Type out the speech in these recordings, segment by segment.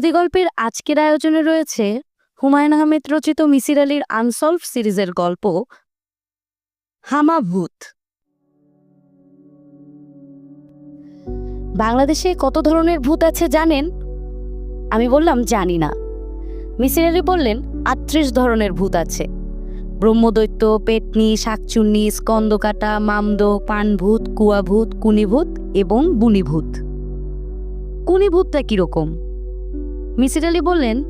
শ্রুতি গল্পের আজকের আয়োজনে রয়েছে হুমায়ুন আহমেদ রচিত মিসির আলীর আনসলভ সিরিজের গল্প, হামা ভূত। বাংলাদেশে কত ধরনের ভূত আছে জানেন? আমি বললাম, জানি না। মিসির আলী বললেন, আটত্রিশ ধরনের ভূত আছে। ব্রহ্মদৈত্য, পেটনি, শাকচুন্নি, স্কন্দকাটা, মামদ, পানভূত, কুয়াভূত, কুনিভূত এবং বুনিভূত। কুনিভূতটা কীরকম? মিসির আলী বললেন,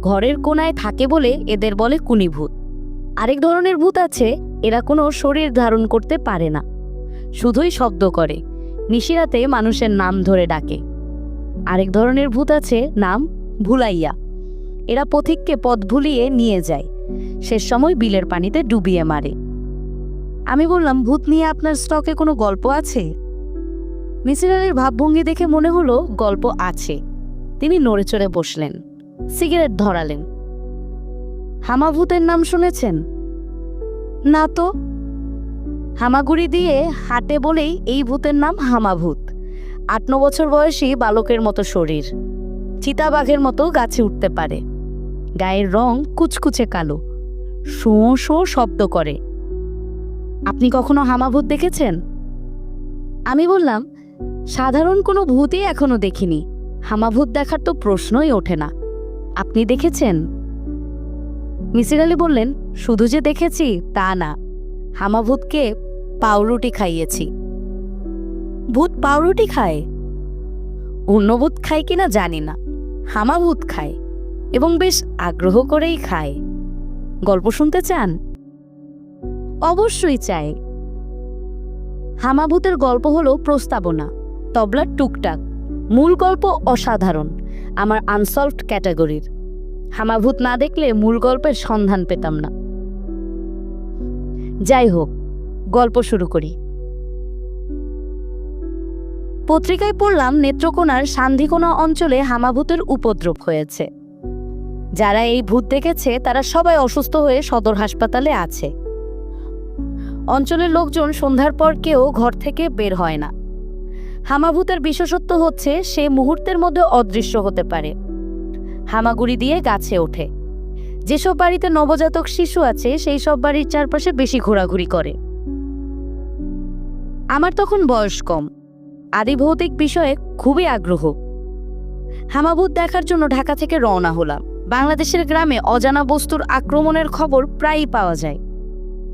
ঘরের কোনায় থাকে বলে এদের বলে কুনিভূত আরেক ধরনের ভূত আছে, এরা কোনো শরীর ধারণ করতে পারে না। শুধুই শব্দ করে। নিশিরাতে মানুষের নাম ধরে ডাকে। আরেক ধরনের ভূত আছে, নাম ভুলাইয়া। এরা পথিককে পথ ভুলিয়ে নিয়ে যায়। শেষ সময় বিলের পানিতে ডুবিয়ে মারে। আমি বললাম, ভূত নিয়ে আপনার স্টকে কোনো গল্প আছে? মিসির আলীর ভাবভঙ্গি দেখে মনে হলো, গল্প আছে। তিনি নড়ে চড়ে বসলেন, সিগারেট ধরালেন। হামাভূতের নাম শুনেছেন? না তো। হামাগুড়ি দিয়ে হাটে বলেই এই ভূতের নাম হামাভূত। আট ন বছর বয়সী বালকের মতো শরীর। চিতাবাঘের মতো গাছে উঠতে পারে। গায়ের রং কুচকুচে কালো। শোঁ শোঁ শব্দ করে। আপনি কখনো হামাভূত দেখেছেন? আমি বললাম, সাধারণ কোনো ভূতই এখনও দেখিনি। হামাভূত দেখার তো প্রশ্নই ওঠে না। আপনি দেখেছেন? মিসির আলী বললেন, শুধু যে দেখেছি, তা না। হামাভূতকে পাউরুটি খাইয়েছি। ভূত পাউরুটি খায়? অন্য ভূত খায় কিনা জানি না। হামাভূত খায় এবং বেশ আগ্রহ করেই খায়। গল্প শুনতে চান? অবশ্যই চাই। হামাভূতের গল্প হলো প্রস্তাবনা, তবলার টুকটাক। মূল গল্প অসাধারণ, আমার আনসলভড ক্যাটাগরির হামাভূত না দেখলে মূল গল্পের সন্ধান পেতাম না। যাই হোক, গল্প শুরু করি। পত্রিকায় পড়লাম নেত্রকোনার সান্ধিকোনা অঞ্চলে হামাভূতের উপদ্রব হয়েছে। যারা এই ভূত দেখেছে, তারা সবাই অসুস্থ হয়ে সদর হাসপাতালে আছে। অঞ্চলের লোকজন সন্ধ্যার পর কেউ ঘর থেকে বের হয় না। হামাভূতের বিশেষত্ব হচ্ছে সে মুহূর্তের মধ্যে অদৃশ্য হতে পারে। হামাগুড়ি দিয়ে গাছে ওঠে। যেসব বাড়িতে নবজাতক শিশু আছে, সেই সব বাড়ির চারপাশে বেশি ঘোরাঘুরি করে। আমার তখন বয়স কম। আদিভৌতিক বিষয়ে খুবই আগ্রহ। হামাভূত দেখার জন্য ঢাকা থেকে রওনা হলাম। বাংলাদেশের গ্রামে অজানা বস্তুর আক্রমণের খবর প্রায়ই পাওয়া যায়।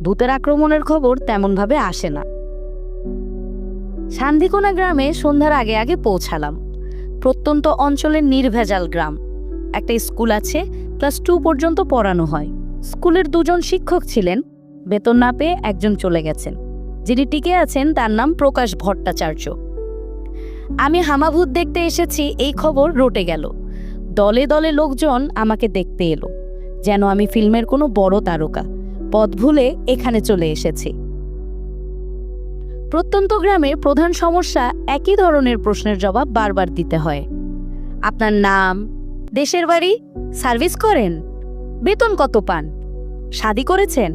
ভূতের আক্রমণের খবর তেমনভাবে আসে না। সান্ধিকোনা গ্রামে সন্ধ্যার আগে আগে পৌঁছালাম। প্রত্যন্ত অঞ্চলের নির্ভেজাল গ্রাম। একটা স্কুল আছে, ক্লাস টু পর্যন্ত পড়ানো হয়। স্কুলের দুজন শিক্ষক ছিলেন, বেতন না পেয়ে একজন চলে গেছেন। যিনি টিকে আছেন, তার নাম প্রকাশ ভট্টাচার্য। আমি হামাভূত দেখতে এসেছি, এই খবর রটে গেল। দলে দলে লোকজন আমাকে দেখতে এলো। যেন আমি ফিল্মের কোনো বড় তারকা। পথ ভুলে এখানে চলে এসেছি। প্রত্যন্ত গ্রামের প্রধান সমস্যা একই ধরনের প্রশ্নের জবাব বারবার দিতে হয়। আপনার নাম, দেশের বাড়ি, সার্ভিস করেন, বেতন কত পান, শাদি করেছেন?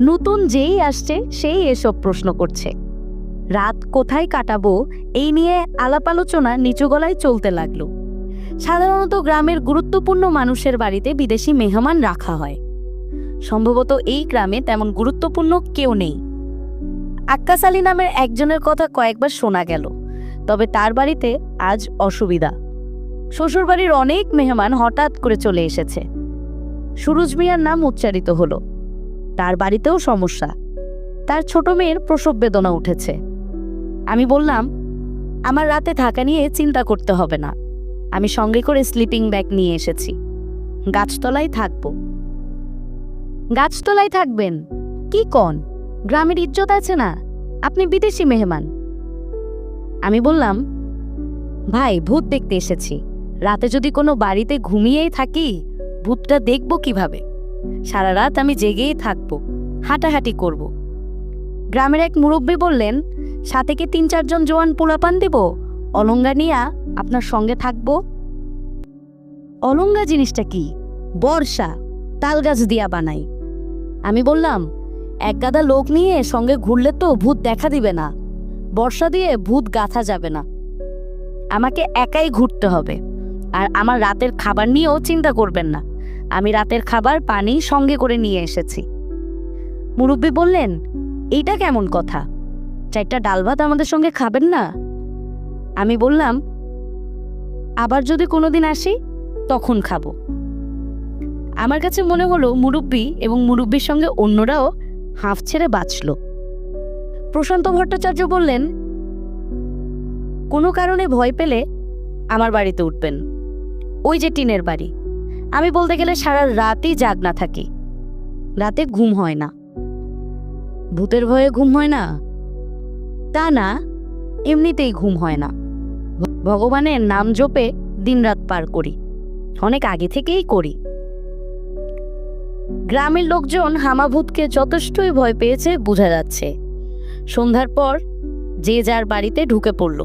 নতুন যেই আসছে, সেই এসব প্রশ্ন করছে। রাত কোথায় কাটাবো, এই নিয়ে আলাপ আলোচনা নিচু গলায় চলতে লাগল। সাধারণত গ্রামের গুরুত্বপূর্ণ মানুষের বাড়িতে বিদেশি মেহমান রাখা হয়। সম্ভবত এই গ্রামে তেমন গুরুত্বপূর্ণ কেউ নেই। আক্কাস আলী নামের একজনের কথা কয়েকবার শোনা গেল, তবে তার বাড়িতে আজ অসুবিধা। শ্বশুরবাড়ির অনেক মেহমান হঠাৎ করে চলে এসেছে। সুরুজ মিয়ার নাম উচ্চারিত হলো। তার বাড়িতেও সমস্যা। তার ছোট মেয়ের প্রসব বেদনা উঠেছে। আমি বললাম, আমার রাতে থাকা নিয়ে চিন্তা করতে হবে না। আমি সঙ্গে করে স্লিপিং ব্যাগ নিয়ে এসেছি। গাছতলায় থাকব। গাছতলায় থাকবেন? কি কন? গ্রামের ইজ্জত আছে না? আপনি বিদেশি মেহমান। আমি বললাম, ভাই, ভূত দেখতে এসেছি। রাতে যদি কোনো বাড়িতে ঘুমিয়েই থাকি, ভূতটা দেখব কীভাবে? সারা রাত আমি জেগেই থাকব, হাঁটাহাঁটি করব। গ্রামের এক মুরব্বী বললেন, সাথে কি তিন চারজন জোয়ান পোলাপান দেব? অলঙ্গা নিয়া আপনার সঙ্গে থাকব। অলঙ্গা জিনিসটা কি? বর্ষা, তাল গাছ দিয়া বানাই। আমি বললাম এক গাদা লোক নিয়ে সঙ্গে ঘুরলে তো ভূত দেখা দিবে না। বর্ষা দিয়ে ভূত গাথা যাবে না। আমাকে একাই ঘুরতে হবে। আর আমার রাতের খাবার নিয়েও চিন্তা করবেন না। আমি রাতের খাবার পানি সঙ্গে করে নিয়ে এসেছি। মুরব্বী বললেন, এইটা কেমন কথা? চারটা ডাল ভাত আমাদের সঙ্গে খাবেন না? আমি বললাম, আবার যদি কোনোদিন আসি, তখন খাব। আমার কাছে মনে হলো মুরব্বী এবং মুরব্বীর সঙ্গে অন্যরাও হাঁফ ছেড়ে বাঁচল। প্রশান্ত ভট্টাচার্য বললেন, কোনো কারণে ভয় পেলে আমার বাড়িতে উঠবেন। ওই যে টিনের বাড়ি। আমি বলতে গেলে সারা রাতই জাগ না থাকি। রাতে ঘুম হয় না। ভূতের ভয়ে ঘুম হয় না? তা না, এমনিতেই ঘুম হয় না। ভগবানের নাম জপে দিনরাত পার করি। অনেক আগে থেকেই করি। গ্রামের লোকজন হামাভূতকে যথেষ্টই ভয় পেয়েছে বোঝা যাচ্ছে। সন্ধ্যার পর যে যার বাড়িতে ঢুকে পড়ল।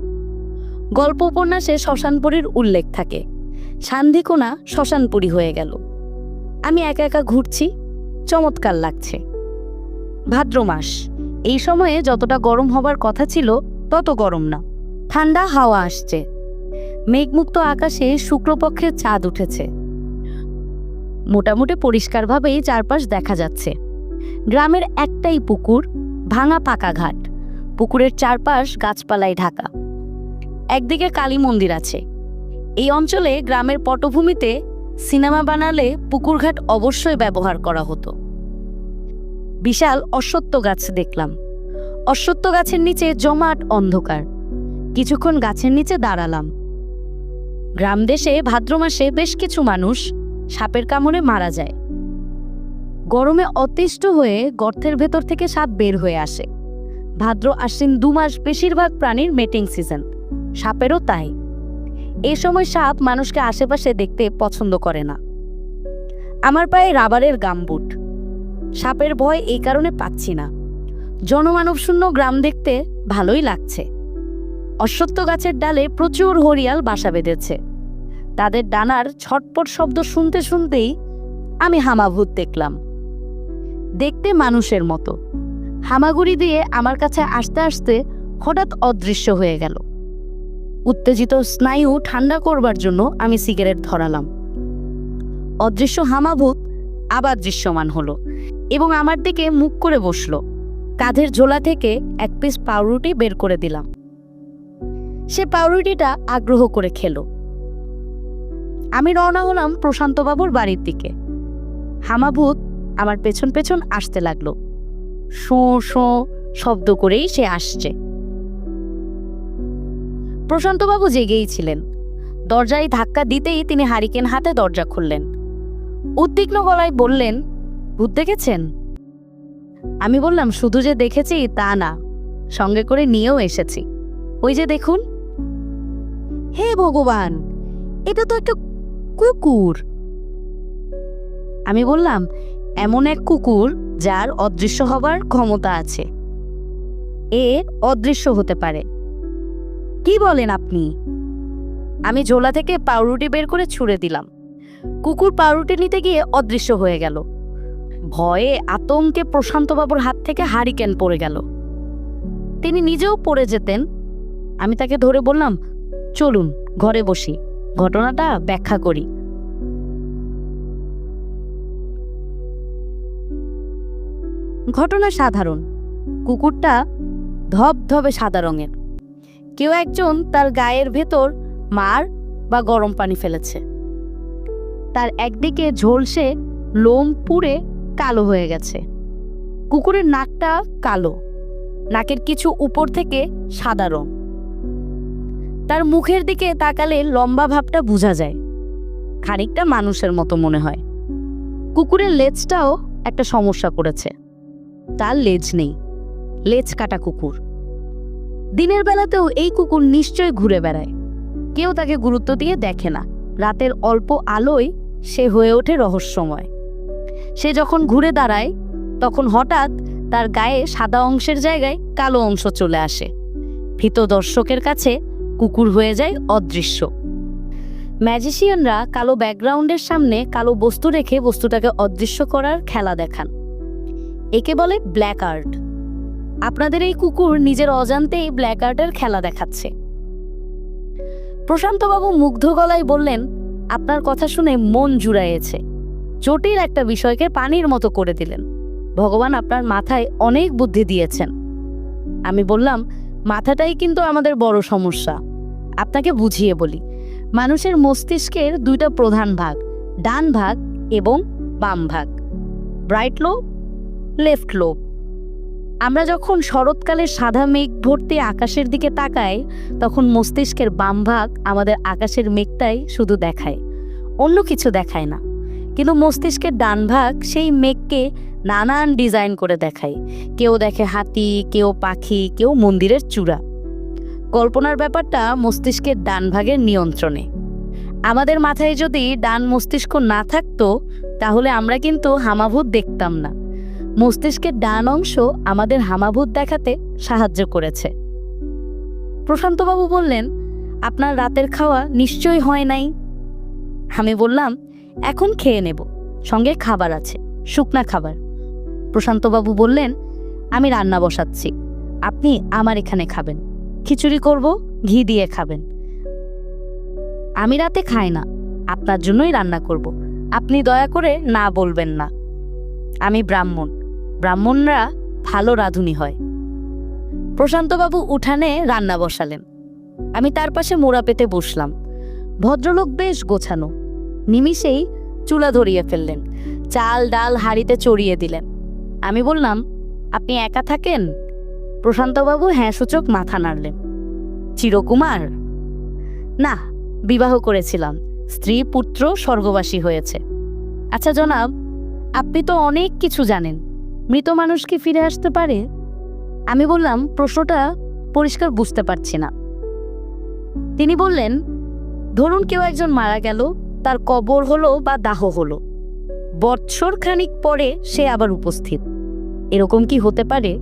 গল্প উপন্যাসে শ্মশানপুরীর উল্লেখ থাকে। সান্ধিকোনা শ্মশানপুরী হয়ে গেল। আমি একা একা ঘুরছি, চমৎকার লাগছে। ভাদ্র মাস। এই সময়ে যতটা গরম হবার কথা ছিল, তত গরম না। ঠান্ডা হাওয়া আসছে। মেঘমুক্ত আকাশে শুক্রপক্ষের চাঁদ উঠেছে। মোটামুটি পরিষ্কারভাবেই চারপাশ দেখা যাচ্ছে। গ্রামের একটাই পুকুর, ভাঙা পাকা ঘাট। পুকুরের চারপাশ গাছপালায় ঢাকা। একদিকে কালী মন্দির আছে। এই অঞ্চলে গ্রামের পটভূমিতে সিনেমা বানালে পুকুরঘাট অবশ্যই ব্যবহার করা হতো। বিশাল অশ্বত্থ গাছ দেখলাম। অশ্বত্থ গাছের নিচে জমাট অন্ধকার। কিছুক্ষণ গাছের নিচে দাঁড়ালাম। গ্রাম দেশে ভাদ্র মাসে বেশ কিছু মানুষ সাপের কামড়ে মারা যায়। গরমে অতিষ্ঠ হয়ে গর্তের ভেতর থেকে সাপ বের হয়ে আসে। ভাদ্র আশ্বিন দু মাস বেশিরভাগ প্রাণীর মেটিং সিজন সাপেরও তাই। এ সময় সাপ মানুষকে আশেপাশে দেখতে পছন্দ করে না। আমার পায়ে রাবারের গামবুট সাপের ভয় এই কারণে পাচ্ছি না। জনমানবশূন্য গ্রাম দেখতে ভালোই লাগছে। অশ্বত্থ গাছের ডালে প্রচুর হরিয়াল বাসা বেঁধেছে। তাদের ডানার ছটপট শব্দ শুনতে শুনতেই আমি হামাভূত দেখলাম। দেখতে মানুষের মতো। হামাগুড়ি দিয়ে আমার কাছে আসতে আসতে হঠাৎ অদৃশ্য হয়ে গেল। উত্তেজিত স্নায়ু ঠান্ডা করবার জন্য আমি সিগারেট ধরালাম। অদৃশ্য হামাভূত আবার দৃশ্যমান হলো এবং আমার দিকে মুখ করে বসল। কাঁধের ঝোলা থেকে এক পিস পাউরুটি বের করে দিলাম। সে পাউরুটিটা আগ্রহ করে খেলো। আমি রওনা হলাম প্রশান্তবাবুর বাড়ির দিকে। হামাভূত আমার পেছন পেছন আসতে লাগল। শো শো শব্দ করেই সে আসছে। প্রশান্তবাবু জেগেই ছিলেন। দরজায় ধাক্কা দিতেই তিনি হারিকেন হাতে দরজা খুললেন। উদ্বিগ্ন গলায় বললেন, ভূত দেখেছেন? আমি বললাম, শুধু যে দেখেছি তা না। সঙ্গে করে নিয়েও এসেছি। ওই যে দেখুন। হে ভগবান! এটা তো একটা কুকুর। আমি বললাম, এমন এক কুকুর যার অদৃশ্য হবার ক্ষমতা আছে। এ অদৃশ্য হতে পারে। কি বলেন আপনি? আমি ঝোলা থেকে পাউরুটি বের করে ছুঁড়ে দিলাম। কুকুর পাউরুটি নিতে গিয়ে অদৃশ্য হয়ে গেল। ভয়ে আতঙ্কে প্রশান্তবাবুর হাত থেকে হারিকেন পড়ে গেল। তিনি নিজেও পড়ে যেতেন। আমি তাকে ধরে বললাম, চলুন, ঘরে বসি। ঘটনাটা ব্যাখ্যা করি। ঘটনা সাধারণ। কুকুরটা ধবধবে সাদা রঙের। কেউ একজন তার গায়ের ভেতর মার বা গরম পানি ফেলেছে। তার একদিকে ঝলসে লোম পুড়ে কালো হয়ে গেছে। কুকুরের নাকটা কালো। নাকের কিছু উপর থেকে সাদা রং। তার মুখের দিকে তাকালে লম্বা ভাবটা বোঝা যায়। খানিকটা মানুষের মতো মনে হয়। কুকুরের লেজটাও একটা সমস্যা করেছে। তার লেজ নেই। লেজ কাটা কুকুর। দিনের বেলাতেও এই কুকুর নিশ্চয় ঘুরে বেড়ায়। কেউ তাকে গুরুত্ব দিয়ে দেখে না। রাতের অল্প আলোয় সে হয়ে ওঠে রহস্যময়। সে যখন ঘুরে দাঁড়ায়, তখন হঠাৎ তার গায়ে সাদা অংশের জায়গায় কালো অংশ চলে আসে। ভীত দর্শকের কাছে কুকুর হয়ে যায় অদৃশ্য। ম্যাজিশিয়ানরা কালো ব্যাকগ্রাউন্ডের সামনে কালো বস্তু রেখে বস্তুটাকে অদৃশ্য করার খেলা দেখান। একে বলে ব্ল্যাক আর্ট। আপনাদের এই কুকুর নিজের অজান্তেই ব্ল্যাক আর্টের খেলা দেখাচ্ছে। প্রশান্তবাবু মুগ্ধ গলায় বললেন, আপনার কথা শুনে মন জুড়াইয়েছে। জটিল একটা বিষয়কে পানির মতো করে দিলেন। ভগবান আপনার মাথায় অনেক বুদ্ধি দিয়েছেন। আমি বললাম মাথাটাই কিন্তু আমাদের বড় সমস্যা। আপনাকে বুঝিয়ে বলি, মানুষের মস্তিষ্কের দুইটা প্রধান ভাগ, ডান ভাগ এবং বাম ভাগ ব্রাইট লোব লেফট লোব আমরা যখন শরৎকালে সাদা মেঘ ভর্তি আকাশের দিকে তাকাই, তখন মস্তিষ্কের বাম ভাগ আমাদের আকাশের মেঘটাই শুধু দেখায়, অন্য কিছু দেখায় না। কিন্তু মস্তিষ্কের ডান ভাগ সেই মেঘকে নানান ডিজাইন করে দেখায়। কেউ দেখে হাতি, কেউ পাখি, কেউ মন্দিরের চূড়া। কল্পনার ব্যাপারটা মস্তিষ্কের ডান ভাগের নিয়ন্ত্রণে। আমাদের মাথায় যদি ডান মস্তিষ্ক না থাকতো, তাহলে আমরা কিন্তু হামাভূত দেখতাম না। মস্তিষ্কের ডান অংশ আমাদের হামাভূত দেখাতে সাহায্য করেছে। প্রশান্তবাবু বললেন, আপনার রাতের খাওয়া নিশ্চয়ই হয় নাই? আমি বললাম এখন খেয়ে নেব। সঙ্গে খাবার আছে, শুকনা খাবার। প্রশান্তবাবু বললেন, আমি রান্না বসাচ্ছি। আপনি আমার এখানে খাবেন। খিচুড়ি করব, ঘি দিয়ে খাবেন। আমি রাতে খাই না, আপনার জন্যই রান্না করব। আপনি দয়া করে না বলবেন না। আমি ব্রাহ্মণ। ব্রাহ্মণরা ভালো রাঁধুনি হয়। প্রশান্তবাবু উঠানে রান্না বসালেন। আমি তার পাশে মোড়া পেতে বসলাম। ভদ্রলোক বেশ গোছানো। নিমিষেই চুলা ধরিয়ে ফেললেন, চাল ডাল হাঁড়িতে চড়িয়ে দিলেন। আমি বললাম, আপনি একা থাকেন? প্রশান্তবাবু হ্যাঁ সূচক মাথা নাড়লেন। চিরকুমার? না, বিবাহ করেছিলাম। স্ত্রী, পুত্র, স্বর্গবাসী হয়েছে। আচ্ছা জনাব, আপনি তো অনেক কিছু জানেন। মৃত মানুষ কি ফিরে আসতে পারে? আমি বললাম, প্রশ্নটা পরিষ্কার বুঝতে পারছি না। তিনি বললেন, ধরুন কেউ একজন মারা গেল তার কবর হলো বা দাহ হলো। বৎসর খানিক পরে সে আবার উপস্থিত। এরকম কি হতে পারে?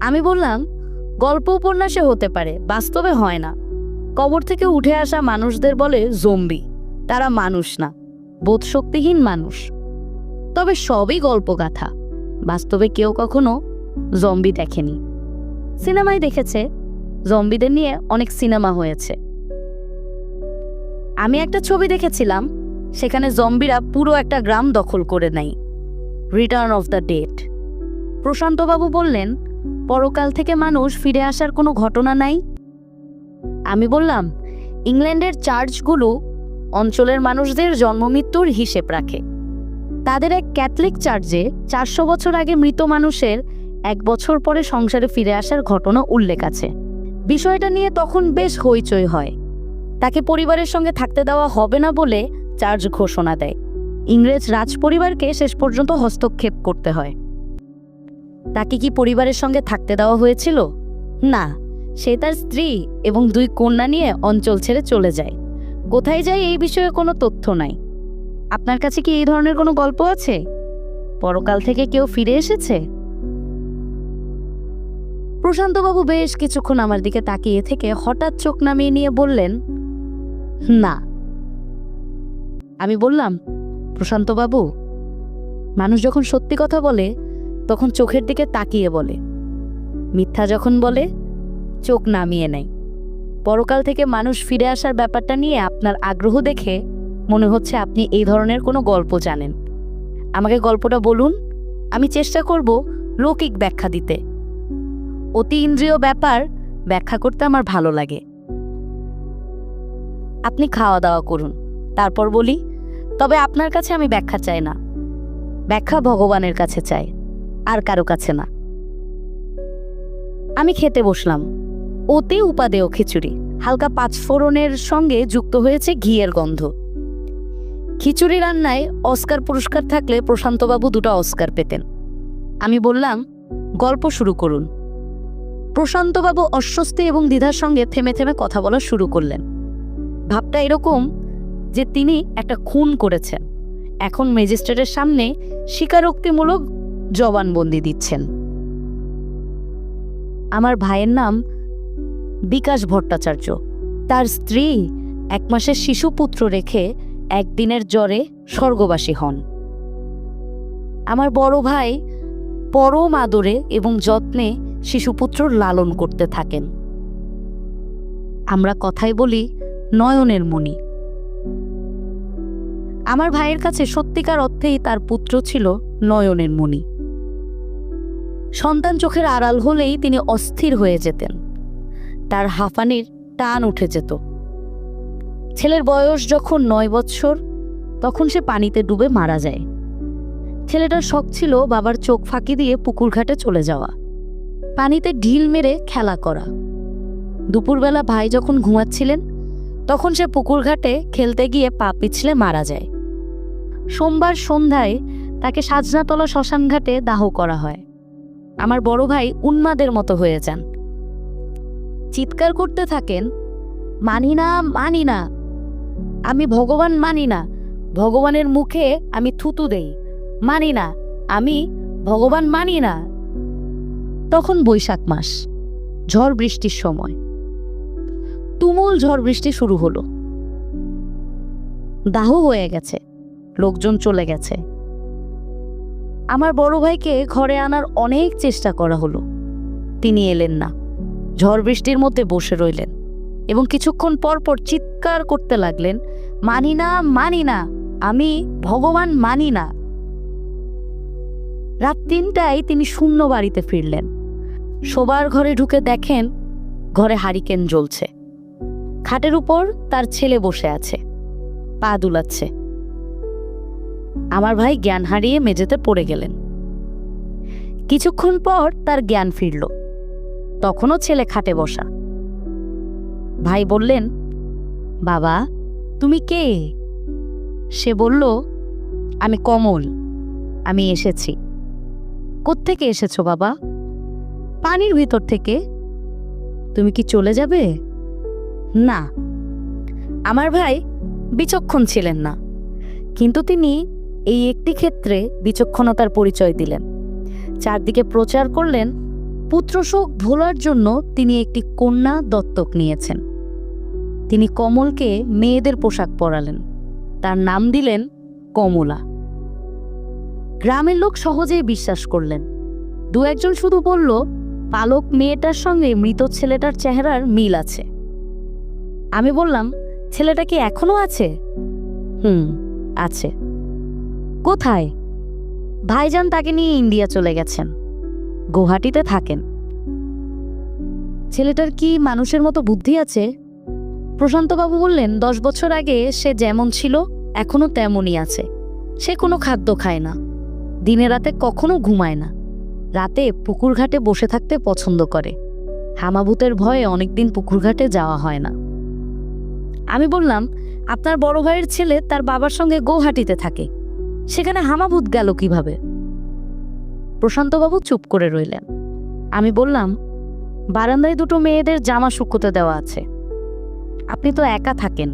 আমি বললাম, গল্প উপন্যাসে হতে পারে, বাস্তবে হয় না। কবর থেকে উঠে আসা মানুষদের বলে জম্বি। তারা মানুষ না, বোধশক্তিহীন মানুষ। তবে সবই গল্পগাথা। বাস্তবে কেউ কখনো জম্বি দেখেনি। সিনেমায় দেখেছে, জম্বিদের নিয়ে অনেক সিনেমা হয়েছে। আমি একটা ছবি দেখেছিলাম, সেখানে জম্বিরা পুরো একটা গ্রাম দখল করে নেয়। রিটার্ন অফ দ্য ডেট প্রশান্তবাবু বললেন, পরকাল থেকে মানুষ ফিরে আসার কোনো ঘটনা নাই? আমি বললাম, ইংল্যান্ডের চার্চগুলো অঞ্চলের মানুষদের জন্মমৃত্যুর হিসেব রাখে। তাদের এক ক্যাথলিক চার্চে চারশো বছর আগে মৃত মানুষের এক বছর পরে সংসারে ফিরে আসার ঘটনা উল্লেখ আছে। বিষয়টা নিয়ে তখন বেশ হইচই হয়। তাকে পরিবারের সঙ্গে থাকতে দেওয়া হবে না বলে চার্জ ঘোষণা দেয়। ইংরেজ রাজ পরিবারকে শেষ পর্যন্ত হস্তক্ষেপ করতে হয়। তাকে কি পরিবারের সঙ্গে থাকতে দেওয়া হয়েছিল? না, সে তার স্ত্রী এবং দুই কন্যা নিয়ে অঞ্চল ছেড়ে চলে যায়। কোথায় যায় এই বিষয়ে কোনো তথ্য নাই। আপনার কাছে কি এই ধরনের কোনো গল্প আছে? পরকাল থেকে কেউ ফিরে এসেছে? প্রশান্তবাবু বেশ কিছুক্ষণ আমার দিকে তাকিয়ে থেকে হঠাৎ চোখ নামিয়ে নিয়ে বললেন না। আমি বললাম, প্রশান্তবাবু। মানুষ যখন সত্যি কথা বলে, তখন চোখের দিকে তাকিয়ে বলে। মিথ্যা যখন বলে, চোখ নামিয়ে নেয়। পরকাল থেকে মানুষ ফিরে আসার ব্যাপারটা নিয়ে আপনার আগ্রহ দেখে মনে হচ্ছে আপনি এই ধরনের কোনো গল্প জানেন। আমাকে গল্পটা বলুন, আমি চেষ্টা করব লৌকিক ব্যাখ্যা দিতে। অতি ইন্দ্রিয় ব্যাপার ব্যাখ্যা করতে আমার ভালো লাগে। আপনি খাওয়া দাওয়া করুন। তারপর বলি, তবে আপনার কাছে আমি ব্যাখ্যা চাই না। ব্যাখ্যা ভগবানের কাছে চাই, আর কারও কাছে না। আমি খেতে বসলাম। অতি উপাদেয় খিচুড়ি, হালকা পাঁচফোড়নের সঙ্গে যুক্ত হয়েছে ঘিয়ের গন্ধ। খিচুড়ি রান্নায় অস্কার পুরস্কার থাকলে প্রশান্তবাবু দুটো অস্কার পেতেন। আমি বললাম, গল্প শুরু করুন। প্রশান্তবাবু অস্বস্তি এবং দ্বিধার সঙ্গে থেমে থেমে কথা বলা শুরু করলেন। ভাবটা এরকম যে তিনি একটা খুন করেছেন। এখন ম্যাজিস্ট্রেটের সামনে স্বীকারোক্তিমূলক জবানবন্দি দিচ্ছেন। আমার ভাইয়ের নাম বিকাশ ভট্টাচার্য। তার স্ত্রী এক মাসের শিশুপুত্র রেখে একদিনের জ্বরে স্বর্গবাসী হন। আমার বড় ভাই পরম আদরে এবং যত্নে শিশুপুত্র লালন করতে থাকেন। আমরা কথাই বলি নয়নের মণি। আমার ভাইয়ের কাছে সত্যিকার অর্থেই তার পুত্র ছিল নয়নের মণি। সন্তান চোখের আড়াল হলেই তিনি অস্থির হয়ে যেতেন। তার হাঁফানির টান উঠে যেত। ছেলের বয়স যখন নয় বৎসর তখন সে পানিতে ডুবে মারা যায়। ছেলেটার শখ ছিল বাবার চোখ ফাঁকি দিয়ে পুকুর ঘাটে চলে যাওয়া। পানিতে ঢিল মেরে খেলা করা। দুপুরবেলা ভাই যখন ঘুমাচ্ছিলেন তখন সে পুকুর ঘাটে খেলতে গিয়ে পা পিছলে মারা যায়। সোমবার সন্ধ্যায় তাকে সাজনাতলা শ্মশান ঘাটে দাহ করা হয়। আমার বড় ভাই উন্মাদের মতো হয়ে যান। চিৎকার করতে থাকেন, মানি না মানি না। আমি ভগবান মানি না। ভগবানের মুখে আমি থুতু দেই। মানি না, আমি ভগবান মানি না। তখন বৈশাখ মাস, ঝড় বৃষ্টির সময়। তুমুল ঝড় বৃষ্টি শুরু হলো। দাহ হয়ে গেছে। লোকজন চলে গেছে। আমার বড় ভাইকে ঘরে আনার অনেক চেষ্টা করা হলো। তিনি এলেন না। ঝড় বৃষ্টির মধ্যে বসে রইলেন এবং কিছুক্ষণ পর পর চিৎকার করতে লাগলেন, মানি না মানি না, আমি ভগবান মানি না। রাত তিনটায় তিনি শূন্য বাড়িতে ফিরলেন। শোবার ঘরে ঢুকে দেখেন ঘরে হারিকেন জ্বলছে। খাটের উপর তার ছেলে বসে আছে। পা দুলাচ্ছে। আমার ভাই জ্ঞান হারিয়ে মেঝেতে পড়ে গেলেন। কিছুক্ষণ পর তার জ্ঞান ফিরল। তখনও ছেলে খাটে বসা। ভাই বললেন, বাবা, তুমি কে? সে বলল, আমি কমল, আমি এসেছি। কোত্থেকে এসেছ বাবা? পানির ভিতর থেকে। তুমি কি চলে যাবে? না। আমার ভাই বিচক্ষণ ছিলেন না, কিন্তু তিনি এই একটি ক্ষেত্রে বিচক্ষণতার পরিচয় দিলেন। চারদিকে প্রচার করলেন পুত্রশোক ভোলার জন্য তিনি একটি কন্যা দত্তক নিয়েছেন। তিনি কমলকে মেয়েদের পোশাক পরালেন, তার নাম দিলেন কমলা। গ্রামের লোক সহজেই বিশ্বাস করলেন। দু একজন শুধু বলল, পালক মেয়েটার সঙ্গে মৃত ছেলেটার চেহারার মিল আছে। আমি বললাম, ছেলেটা কি এখনও আছে? হুম, আছে। কোথায়? ভাইজান তাকে নিয়ে ইন্ডিয়া চলে গেছেন। গুয়াহাটিতে থাকেন। ছেলেটার কি মানুষের মতো বুদ্ধি আছে? প্রশান্তবাবু বললেন, দশ বছর আগে সে যেমন ছিল, এখনও তেমনই আছে। সে কোনো খাদ্য খায় না। দিনে রাতে কখনো ঘুমায় না। রাতে পুকুর ঘাটে বসে থাকতে পছন্দ করে। হামাভূতের ভয়ে অনেকদিন পুকুর ঘাটে যাওয়া হয় না। আমি বললাম, আপনার বড় ভাইয়ের ছেলে তার বাবার সঙ্গে গৌহাটিতে থাকে। সেখানে হামাভূত গেল কীভাবে? প্রশান্তবাবু চুপ করে রইলেন। আমি বললাম, বারান্দায় দুটো মেয়েদের জামা শুকোতে দেওয়া আছে। আপনি তো একা থাকেন।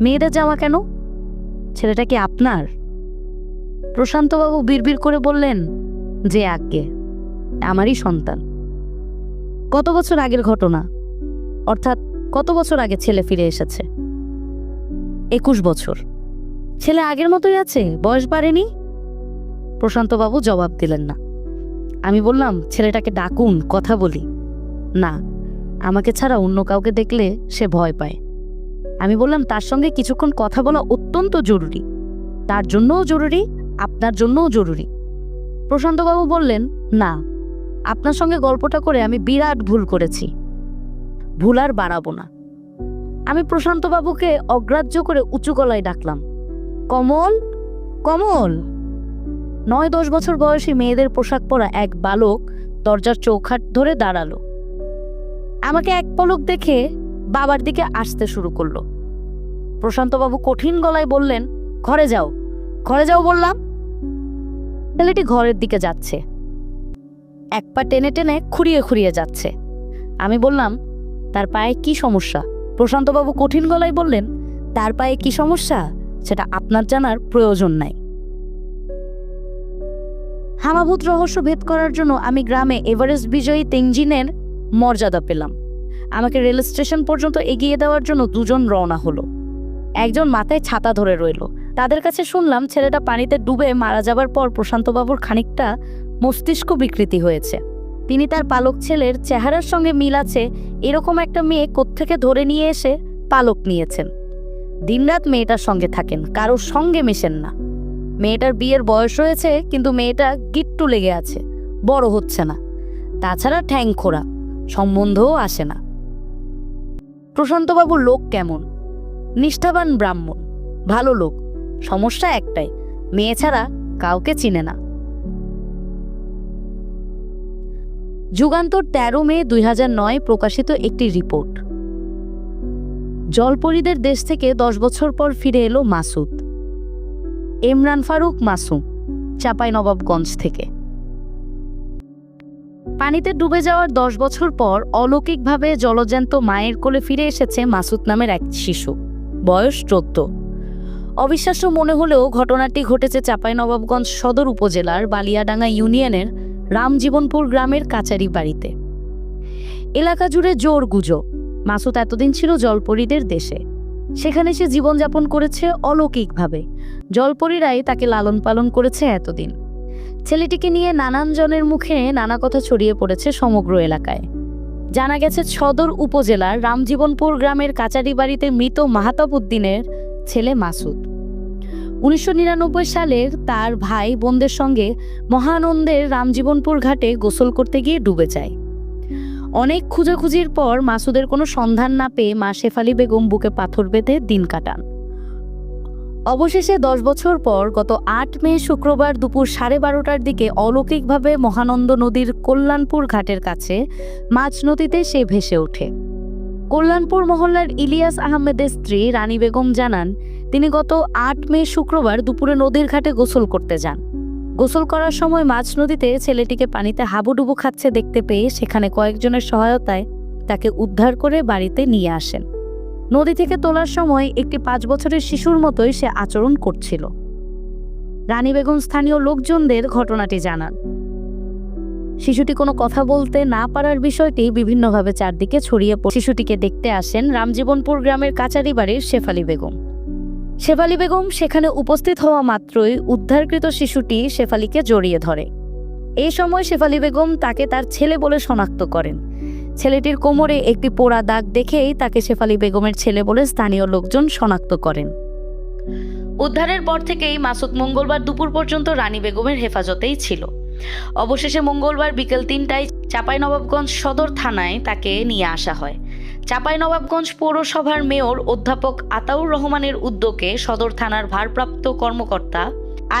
মেয়েদের জামা কেন? ছেলেটা কি আপনার? প্রশান্তবাবু বিড়বিড় করে বললেন, যে আজ্ঞে আমারই সন্তান। কত বছর আগের ঘটনা? অর্থাৎ কত বছর আগে ছেলে ফিরে এসেছে? একুশ বছর। ছেলে আগের মতোই আছে, বয়স বাড়েনি? প্রশান্তবাবু জবাব দিলেন না। আমি বললাম, ছেলেটাকে ডাকুন, কথা বলি। না, আমাকে ছাড়া অন্য কাউকে দেখলে সে ভয় পায়। আমি বললাম, তার সঙ্গে কিছুক্ষণ কথা বলা অত্যন্ত জরুরি। তার জন্যও জরুরি, আপনার জন্যও জরুরি। প্রশান্তবাবু বললেন, না, আপনার সঙ্গে গল্পটা করে আমি বিরাট ভুল করেছি। ভুল আর বাড়াবো না। আমি প্রশান্তবাবুকে অগ্রাহ্য করে উঁচু গলায় ডাকলাম, কমল কমল! নয় দশ বছর বয়সী মেয়েদের পোশাক পরা এক বালক দরজার চৌখাট ধরে দাঁড়াল। আমাকে এক পলক দেখে বাবার দিকে আসতে শুরু করল। প্রশান্তবাবু কঠিন গলায় বললেন, ঘরে যাও ঘরে যাও বললাম। ছেলেটি ঘরের দিকে যাচ্ছে। এক পা টেনে টেনে খুঁড়িয়ে খুঁড়িয়ে যাচ্ছে। আমি বললাম তার পায়ে কি সমস্যা? প্রশান্তবাবু কঠিন গলায় বললেন, তার পায়ে কি সমস্যা? সেটা আপনার জানার প্রয়োজন নাই। হামাভূত রহস্য ভেদ করার জন্য আমি গ্রামে এভারেস্ট বিজয়ী তেঞ্জিনের মর্যাদা পেলাম। আমাকে রেল স্টেশন পর্যন্ত এগিয়ে দেওয়ার জন্য দুজন রওনা হলো। একজন মাথায় ছাতা ধরে রইল। তাদের কাছে শুনলাম ছেলেটা পানিতে ডুবে মারা যাবার পর প্রশান্তবাবুর খানিকটা মস্তিষ্ক বিকৃতি হয়েছে। তিনি তার পালক ছেলের চেহারার সঙ্গে মিল আছে, এরকম একটা মেয়ে কোত্থেকে ধরে নিয়ে এসে পালক নিয়েছেন। দিনরাত মেয়েটার সঙ্গে থাকেন, কারোর সঙ্গে মেশেন না। মেয়েটার বিয়ের বয়স হয়েছে, কিন্তু মেয়েটা গিট্টু লেগে আছে, বড় হচ্ছে না। তাছাড়া ঠ্যাং খোরা সম্বন্ধও আসে না। প্রশান্তবাবুর লোক কেমন? নিষ্ঠাবান ব্রাহ্মণ, ভালো লোক, সমস্যা একটাই, মেয়ে ছাড়া কাউকে চিনে না। যুগান্তর তেরো মে দুই প্রকাশিত একটি রিপোর্ট। জলপরীদের দেশ থেকে দশ বছর পর ফিরে এলো মাসুদ। ইমরান ফারুক মাসুম চাপাই নবাবগঞ্জ থেকে। পানিতে ডুবে যাওয়ার দশ বছর পর অলৌকিকভাবে জলজ্যান্ত মায়ের কোলে ফিরে এসেছে মাসুদ নামের এক শিশু। বয়স চোদ্দ। অবিশ্বাস্য মনে হলেও ঘটনাটি ঘটেছে চাঁপাইনবাবগঞ্জ সদর উপজেলার বালিয়াডাঙ্গা ইউনিয়নের রামজীবনপুর গ্রামের কাচারি বাড়িতে। এলাকা জুড়ে জোর গুজব মাসুদ এতদিন ছিল জলপরীদের দেশে। সেখানে সে জীবনযাপন করেছে অলৌকিকভাবে। জলপরীরাই তাকে লালন পালন করেছে এতদিন। ছেলেটিকে নিয়ে নানান জনের মুখে নানা কথা ছড়িয়ে পড়েছে সমগ্র এলাকায়। জানা গেছে সদর উপজেলার রামজীবনপুর গ্রামের কাচারি বাড়িতে মৃত মাহাতাব উদ্দিনের ছেলে মাসুদ। উনিশশো নিরানব্বই সালের তার ভাই বোনদের সঙ্গে মহানন্দের রামজীবনপুর ঘাটে গোসল করতে গিয়ে ডুবে যায়। অনেক খুঁজাখুঁজির পর মাসুদের কোনো সন্ধান না পেয়ে মা শেফালি বেগম বুকে পাথর বেঁধে দিন কাটান। অবশেষে দশ বছর পর গত আট মে শুক্রবার দুপুর সাড়ে বারোটার দিকে অলৌকিকভাবে মহানন্দ নদীর কল্যাণপুর ঘাটের কাছে মাছ নদীতে সে ভেসে ওঠে। কল্যাণপুর মহল্লার ইলিয়াস আহমেদের স্ত্রী রানী বেগম জানান তিনি গত আট মে শুক্রবার দুপুরে নদীর ঘাটে গোসল করতে যান। গোসল করার সময় মাছ নদীতে ছেলেটিকে পানিতে হাবুডুবু খাচ্ছে দেখতে পেয়ে সেখানে কয়েকজনের সহায়তায় তাকে উদ্ধার করে বাড়িতে নিয়ে আসেন। নদী থেকে তোলার সময় একটি পাঁচ বছরের শিশুর মতোই সে আচরণ করছিল। রানী বেগম স্থানীয় লোকজনদের ঘটনাটি জানান। শিশুটি কোনো কথা বলতে না পারার বিষয়টি বিভিন্নভাবে চারদিকে ছড়িয়ে পড়ে। শিশুটিকে দেখতে আসেন রামজীবনপুর গ্রামের কাচারি বাড়ির শেফালি বেগম। শেফালি বেগম সেখানে উপস্থিত হওয়া মাত্রই উদ্ধারকৃত শিশুটি শেফালিকে জড়িয়ে ধরে। এই সময় শেফালি বেগম তাকে তার ছেলে বলে শনাক্ত করেন। ছেলেটির কোমরে একটি পোড়া দাগ দেখেই তাকে শেফালি বেগমের ছেলে বলে স্থানীয় লোকজন শনাক্ত করেন। উদ্ধারের পর থেকেই মাসুদ মঙ্গলবার দুপুর পর্যন্ত রানী বেগমের হেফাজতেই ছিল। অবশেষে মঙ্গলবার বিকেল তিনটায় চাঁপাইনবাবগঞ্জ সদর থানায় তাকে নিয়ে আসা হয়। চাঁপাইনবাবগঞ্জ পৌরসভার মেয়র অধ্যাপক আতাউর রহমানের উদ্যোগে সদর থানার ভারপ্রাপ্ত কর্মকর্তা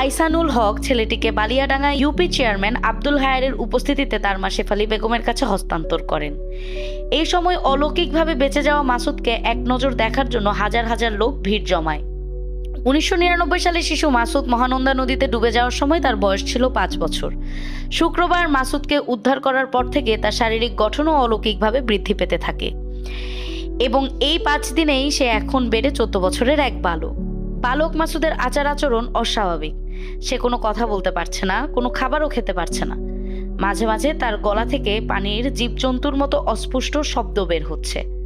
আইসানুল হক ছেলেটিকে বালিয়াডাঙ্গা ইউপি চেয়ারম্যান আব্দুল হায়ারের উপস্থিতিতে তার মা শেফালি বেগমের কাছে হস্তান্তর করেন। এই সময় অলৌকিকভাবে বেঁচে যাওয়া মাসুদকে এক নজর দেখার জন্য হাজার হাজার লোক ভিড় জমায়। উনিশশো নিরানব্বই সালে শিশু মাসুদ মহানন্দা নদীতে ডুবে যাওয়ার সময় তার বয়স ছিল পাঁচ বছর। শুক্রবার মাসুদকে উদ্ধার করার পর থেকে তার শারীরিক গঠনও অলৌকিকভাবে বৃদ্ধি পেতে থাকে। এবং এই পাঁচ দিনেই সে এখন বেড়ে চোদ্দ বছরের এক বালক। বালক মাসুদের আচার আচরণ অস্বাভাবিক। সে কোনো কথা বলতে পারছে না, কোনো খাবারও খেতে পারছে না। মাঝে মাঝে তার গলা থেকে পানির জীবজন্তুর মতো অস্পষ্ট শব্দ বের হচ্ছে।